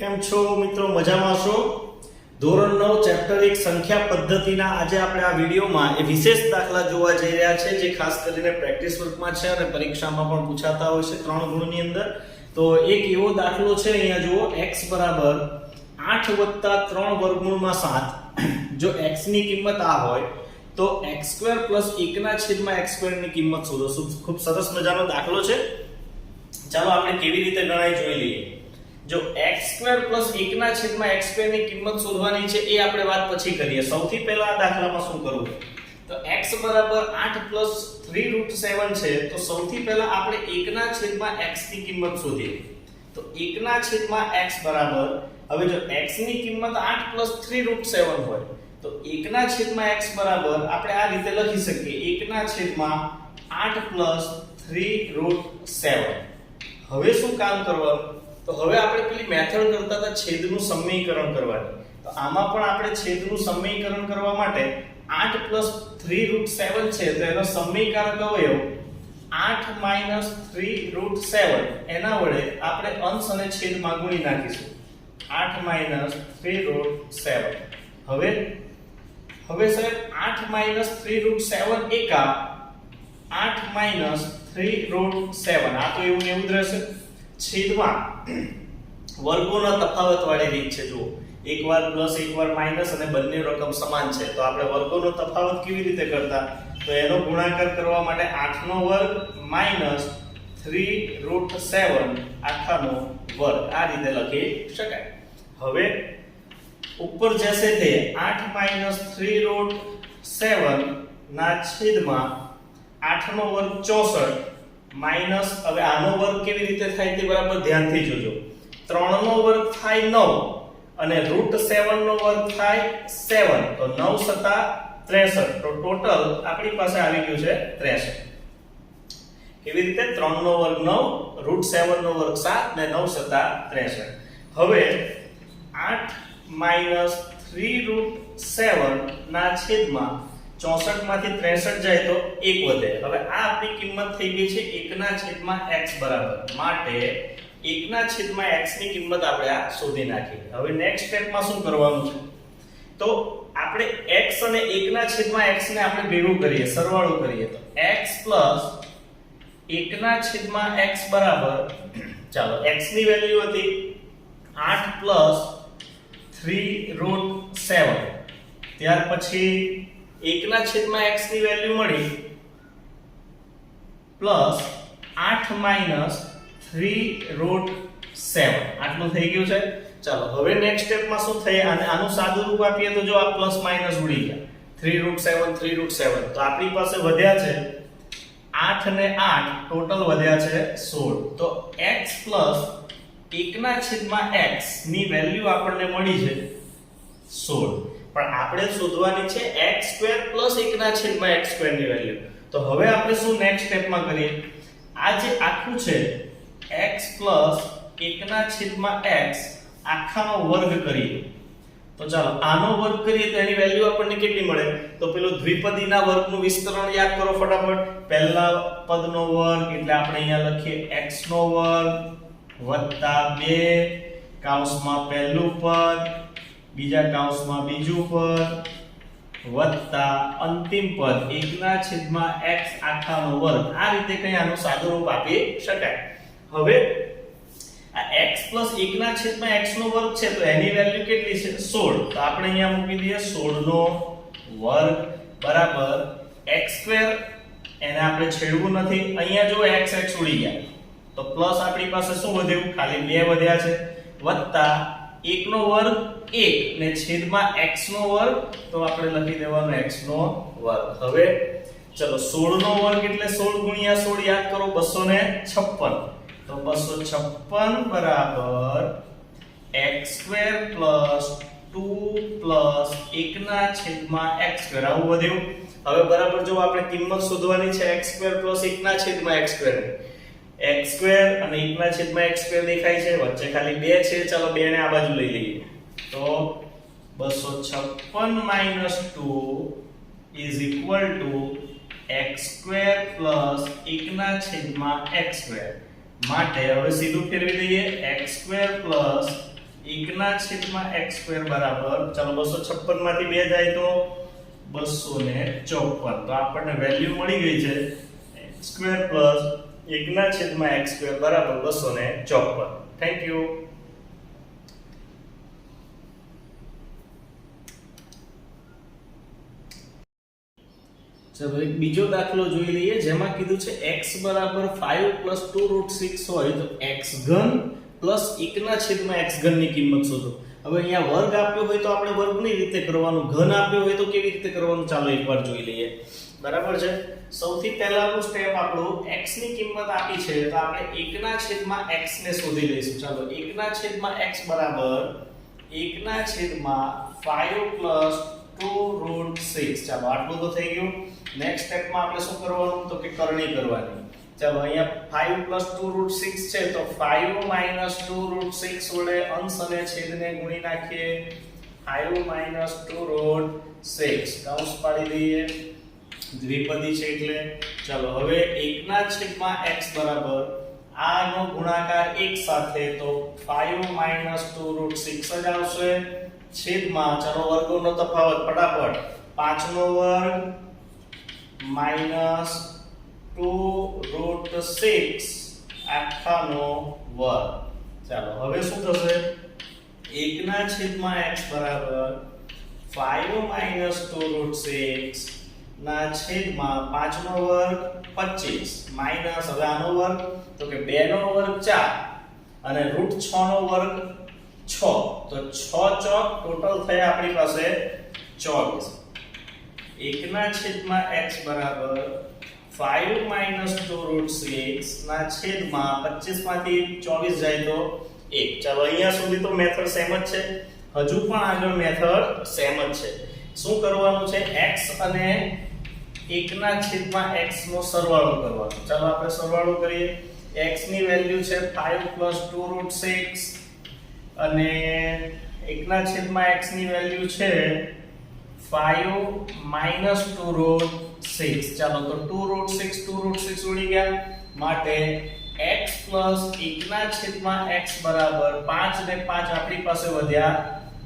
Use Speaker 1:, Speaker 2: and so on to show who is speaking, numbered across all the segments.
Speaker 1: કેમ છો મિત્રો? મજામાં છો? ધોરણ નવ ચેપ્ટર એક સંખ્યા પદ્ધતિના આજે આપણે આ વિડીયોમાં એ વિશેષ દાખલા જોવા જઈ રહ્યા છે, જે ખાસ કરીને પ્રેક્ટિસ વર્કમાં છે અને પરીક્ષામાં પણ પૂછાતા હોય છે ત્રણ ગુણની અંદર. તો એક એવો દાખલો છે અહીંયા જુઓ, x બરાબર આઠ વત્તા ત્રણ વર્ગમૂળમાં સાત. જો x ની કિંમત આ હોય, તો x સ્ક્વેર પ્લસ એકના છેદમાં x સ્ક્વેરની કિંમત શોધો. ખૂબ સરસ મજાનો દાખલો છે. ચાલો આપણે કેવી રીતે ગણાય જોઈ લઈએ. જો x સ્ક્વેર પ્લસ એકના છેદમાં x ની કિંમત શોધવાની છે, એ આપણે વાત પછી કરીએ. સૌથી પહેલા આ દાખલામાં શું કરવું? તો x બરાબર 8 પ્લસ 3 રૂટ 7 છે, તો સૌથી પહેલા આપણે એકના છેદમાં x ની કિંમત શોધીએ. તો એકના છેદમાં x બરાબર, હવે જો x ની કિંમત 8 પ્લસ 3 રૂટ 7 હોય, તો એકના છેદમાં x બરાબર આપણે આ રીતે લખી શકીએ. એકના છેદમાં 8 પ્લસ 3 રૂટ 7 હવે શું કામ કરવાનું? તો હવે આપણે પેલી મેથડ કરતા હતા છેદનું સમીકરણ કરવાની. તો આમાં પણ આપણે છેદનું સમીકરણ કરવા માટે 8 3 રૂટ 7 છે, તો એનો સમીકારક અવયવ 8 3 રૂટ 7 એના વડે આપણે અંશ અને છેદમાં ગુણી નાખીશું. 8 3 રૂટ 7 હવે? હવે સાહેબ 8 3 રૂટ 7 એકા. 8 3 રૂટ 7 આ તો એવું ને એવું જ રહેશે. છેદમાં વર્ગોના તફાવત વાળી રીત છે, જુઓ. એકવાર પ્લસ એકવાર માઇનસ અને બંને રકમ સમાન છે. તો આપણે વર્ગોનો તફાવત કેવી રીતે કરતા? તો એનો ગુણાકાર કરવા માટે 8 નો વર્ગ માઇનસ 3 રૂટ 7 આખાનો વર્ગ. આ રીતે લખી શકાય. હવે ઉપર જશે તે 8 માઇનસ 3 રૂટ 7 ના છેદમાં 8 નો વર્ગ 64 માઇનસ, હવે આનો વર્ગ કેવી રીતે થાય તે બરાબર ધ્યાનથી જોજો. 3 નો વર્ગ થાય 9 અને રૂટ 7 નો વર્ગ થાય 7 તો 9 સત્તા 63 તો ટોટલ આપણી પાસે આવી ગયું છે 63 કેવી રીતે? 3 નો વર્ગ 9 રૂટ 7 નો વર્ગ 7 ને 9 સત્તા 63 હવે 8 માઇનસ 3 રૂટ 7 ના છેદમાં 64 માંથી 63 જાય તો 1 વધે. હવે આ આપણી કિંમત થઈ ગઈ છે 1 ના છેદમાં x બરાબર. માટે 1 ના છેદમાં x ની કિંમત આપણે આ શોધી નાખી હવે નેક્સ્ટ સ્ટેપમાં શું કરવાનું છે? તો આપણે x અને 1 ના છેદમાં x ને આપણે ભેગું કરીએ, સરવાળો કરીએ તો. x 1 ના છેદમાં x બરાબર. ચાલો x ની વેલ્યુ હતી 8 3 રૂટ 7 ત્યાર પછી 1 ના છેદમાં x ની વેલ્યુ મળી, પ્લસ 8 માઇનસ 3 રૂટ 7 આટલું થઈ ગયું છે? ચાલો, હવે નેક્સ્ટ સ્ટેપમાં શું થાય? અને આનું સાદું રૂપ આપીએ તો જો આ પ્લસ માઇનસ ઉડી ગયા. 3 રૂટ 7 3 રૂટ 7 તો આપણી પાસે વધ્યા છે 8 ને 8 ટોટલ વધ્યા છે 16 તો x પ્લસ 1 ના છેદમાં x ની વેલ્યુ આપણને મળી છે 16 પણ આપણે શોધવાની છે x સ્ક્વેર પ્લસ 1 ના છેદમાં x સ્ક્વેરની વેલ્યુ તો હવે આપણે શું નેક્સ્ટ સ્ટેપમાં કરીએ? આ જે આખું છે, x પ્લસ 1 ના છેદમાં x આખાનો વર્ગ કરીએ. તો ચાલો, આનો વર્ગ કરીએ તો એની વેલ્યુ આપણને કેટલી મળે? તો પેલો દ્વિપદીના વર્ગનું વિસ્તરણ યાદ કરો ફટાફટ. પહેલા પદનો વર્ગ, એટલે આપણે અહીંયા લખીએ x નો વર્ગ વત્તા 2 કૌંસમાં પહેલું પદ બીજા કૌંસમાં બીજું પદ વત્તા અંતિમ પદ. 1 ના છેદમાં x આખાનો વર્ગ. આ રીતે કઈ આનું સાદો રૂપ આપી શકાય. હવે આ x 1 ના છેદમાં x નો વર્ગ છે, તો એની વેલ્યુ કેટલી છે? 16 તો આપણે અહીંયા મૂકી દઈએ 16 નો વર્ગ બરાબર x સ્ક્વેર. એને આપણે છેડવું નથી. અહીંયા જો x x ઉડી ગયા. તો પ્લસ આપણી પાસે શું વધ્યું? ખાલી બે વધ્યા છે. વત્તા 1 નો વર્ગ 1 ને છેદમાં x નો વર્ગ, તો આપણે લખી દેવાનો x નો વર્ગ. હવે ચલો 16 નો વર્ગ એટલે 16 ગુણ્યા 16 યાદ કરો 256 તો 256 બરાબર x પ્લસ 2 પ્લસ 1 ના છેદમાં x આવું વધ્યું. હવે બરાબર જો આપણે કિંમત શોધવાની છે, x પ્લસ 1 ના છેદમાં x સ્ક્વેર x સ્ક્વેર અને 1 ના છેદમાં x દેખાય છે. વચ્ચે ખાલી 2 છે. ચાલો 2 ને આ બાજુ લઈ લઈએ. તો 256 minus 2 is equal to x square plus 1 ના છેદમાં x સ્ક્વેર માટે હવે સીધું ફેરવી દઈએ, x સ્ક્વેર પ્લસ એકના છેદમાં x સ્ક્વેર બરાબર. ચાલો બસો છપ્પનમાંથી બે જાય તો બસો ને ચોપન. તો આપણને વેલ્યુ મળી ગઈ છે x સ્ક્વેર પ્લસ એકના છેદમાં x સ્ક્વેર બરાબર બસો ને ચોપન. થેન્ક યુ ચલો, એક બીજો દાખલો જોઈ લઈએ, જેમાં કીધું છે x બરાબર 5 પ્લસ 2 રૂટ 6 હોય તો x ઘન પ્લસ 1 ના છેદમાં x ઘનની કિંમત શોધો. હવે અહીંયા વર્ગ આપ્યો હોય તો આપણે વર્ગની રીતે કરવાનું, ઘન આપ્યો હોય તો કેવી રીતે કરવાનું? ચાલો એકવાર જોઈ લઈએ. બરાબર છે? સૌથી પહેલાનું સ્ટેપ આપણું x ની કિંમત આપી છે તો આપણે 1 ના છેદમાં x ને શોધી લઈશું. ચાલો 1 ના છેદમાં x બરાબર 1 ના છેદમાં 5 પ્લસ 2 રૂટ 6 ચાલો, આટલું તો થઈ ગયું. નેક્સ્ટ સ્ટેપમાં આપણે શું કરવાનું? તો કે કરણી કરવાની. ચાલો, અહીંયા 5 પ્લસ 2 રૂટ 6 છે, તો 5 માઇનસ 2 રૂટ 6 વડે અંશ અને છેદને ગુણી નાખીએ. 5 માઇનસ 2 રૂટ 6 કૌંસ પાડી દઈએ. દ્વિપદી છે એટલે, ચાલો, હવે 1 ના છેદમાં x બરાબર. આનો ગુણાકાર 1 સાથે, તો 5 માઇનસ 2 રૂટ 6 જ આવશે. છેદમાં ચાલો વર્ગોનો તફાવત, ફટાફટ. 5 નો વર્ગ માઇનસ ટુ રૂટ સિક્સ આખાનો વર્ગ ચાલો, હવે શું થશે? એકના છેદમાં એક્સ બરાબર five minus two root six ના છેદમાં પાંચનો વર્ગ પચીસ. માઇનસ હવે આનો વર્ગ, તો કે બે નો વર્ગ ચાર અને રૂટ છ નો વર્ગ છ. તો છ ચોક ટોટલ થયા આપણી પાસે ચોવીસ. એકના છેદમાં x બરાબર 5 માઇનસ 2 રૂટ 6 ના છેદમાં 25 માંથી 24 જાય તો 1 ચાલો અહીંયા સુધી તો મેથડ સેમ જ છે. હજુ પણ આગળ મેથડ સેમ જ છે. શું કરવાનું છે? x અને 1 ના છેદમાં x નો સરવાળો કરવાનો. ચાલો આપણે સરવાળો કરીએ. x ની વેલ્યુ છે 5 2 રૂટ સિક્સ અને 1 ના છેદમાં x ની વેલ્યુ છે 5 માઇનસ 2 root 6 ચાલો તો 2 root 6 2 root 6 ઉડી ગયા. માટે x પ્લસ 1 ના છેદમાં x બરાબર 5 ને 5 આપણી પાસે વધ્યા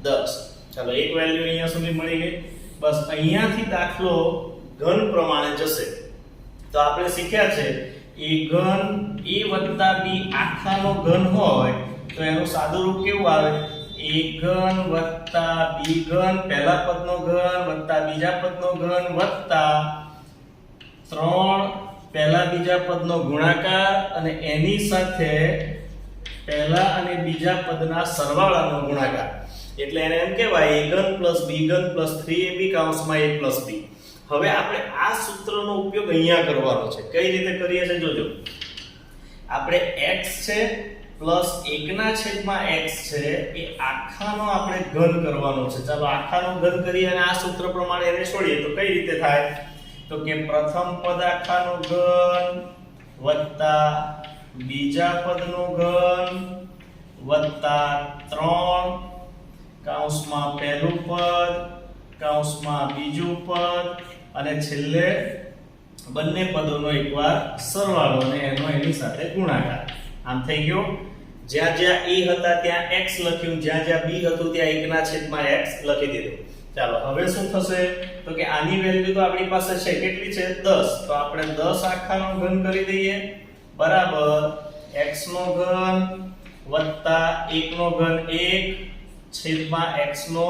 Speaker 1: 10 ચાલો, એક વેલ્યુ અહીંયા સુધી મળી ગઈ. બસ અહીંયાથી દાખલો ઘન પ્રમાણે જશે. તો આપણે શીખ્યા છે, એ ઘન a b આખાનો ઘન હોય તો એનું સાદું રૂપ કેવું આવે? A ઘન વત્તા b ઘન, પહેલા પદનો ઘન વત્તા બીજા પદનો ઘન વત્તા ત્રણ, પહેલા બીજા પદનો ગુણાકાર અને એની સાથે પહેલા અને બીજા પદના સરવાળાનો ગુણાકાર. એટલે એને એમ કહેવાય a ઘન પ્લસ b ઘન પ્લસ 3ab કૌંસમાં a પ્લસ b હવે આપણે આ સૂત્રનો ઉપયોગ અહીંયા કરવાનો છે. કઈ રીતે કરીએ છીએ જોજો. આપણે x છે પ્લસ 1 ના છેદમાં x છે એ આખાનો આપણે ઘન કરવાનો છે. ચાલો આખાનો ઘન કરીએ અને આ સૂત્ર પ્રમાણે એને છોડીએ. તો કઈ રીતે થાય? તો કે પ્રથમ પદ આખાનો ઘન વત્તા બીજા પદનો ઘન વત્તા 3 કૌંસમાં પહેલું પદ કૌંસમાં બીજું પદ અને છેલ્લે બંને પદોનો એકવાર સરવાળો અને એનો એની સાથે ગુણાકાર. આમ થઈ ગયો? જ્યાં જ્યાં e હતા, ત્યાં x લખ્યું, જ્યાં જ્યાં b હતું, ત્યાં 1 ના છેદમાં x લખી દીધું. ચાલો, હવે શું થશે? તો કે આની વેલ્યુ તો આપણી પાસે છે, કેટલી છે? 10 તો આપણે 10 આખાનો ઘન કરી દઈએ. બરાબર. x નો ઘન વત્તા 1 નો ઘન 1 છેદમાં x નો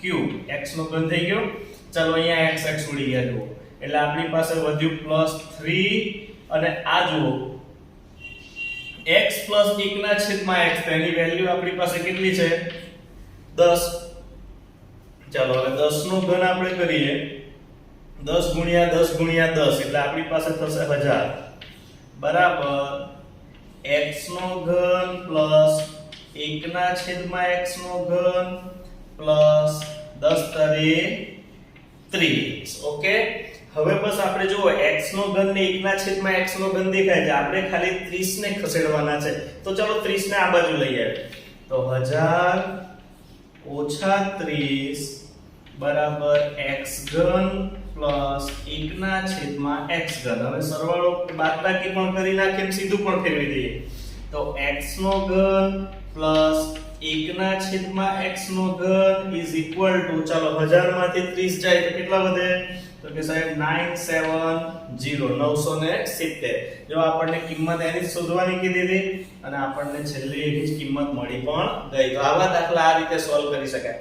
Speaker 1: ક્યુબ x નો ઘન થઈ ગયો. ચાલો, અહીંયા x x ઉડી ગયા, જુઓ. એટલે આપણી પાસે વધ્યું પ્લસ 3 અને આ જુઓ. X પ્લસ 1 ના છેદમાં x, તો વેલ્યુ આપણી પાસે કેટલી છે? 10 ચાલો, હવે 10 નો ઘન આપણે કરીએ. 10 ગુણ્યા 10 ગુણ્યા 10 એટલે આપણી પાસે થશે 1000 બરાબર. x નો ઘન પ્લસ 1 ના છેદમાં x નો ઘન પ્લસ 10 તરી 30 ઓકે? હવે બસ આપણે જુઓ, x નો ઘન ને 1 ના છેદમાં x નો ઘન દેખાય છે. આપણે ખાલી 30 ને ખસેડવાના છે. તો ચાલો 30 ને આ બાજુ લઈ આવીએ તો 1000 ઓછા 30 બરાબર x ઘન પ્લસ 1 ના છેદમાં x ઘન. હવે સરવાળો બાદબાકી પણ કરી નાખીએ સીધું પણ ફેરવી દઈએ. તો x નો ઘન પ્લસ એકના છેદમાં x નો ઘન ઇઝ ઇક્વલ ટુ ચાલો 1000 માંથી 30 જાય તો કેટલા વધે? તો કે સાહેબ 970 970 જો આપણને કિંમત એની શોધવાની કીધી હતી, અને આપણને છેલ્લે એની જ કિંમત મળી પણ ગઈ. તો આવા દાખલા આ રીતે સોલ્વ કરી શકાય.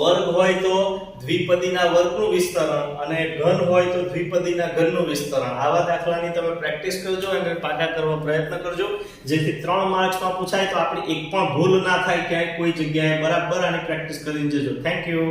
Speaker 1: વર્ગ હોય તો દ્વિપદીના વર્ગનું વિસ્તરણ અને ઘન હોય તો દ્વિપદીના ઘનનું વિસ્તરણ. આવા દાખલાની તમે પ્રેક્ટિસ કરજો અને પાકા કરવા પ્રયત્ન કરજો. જેથી ત્રણ માર્ક્સમાં પૂછાય તો આપણી એક પણ ભૂલ ના થાય, ક્યાંય કોઈ જગ્યાએ બરાબર આની પ્રેક્ટિસ કરીને જજો. Thank you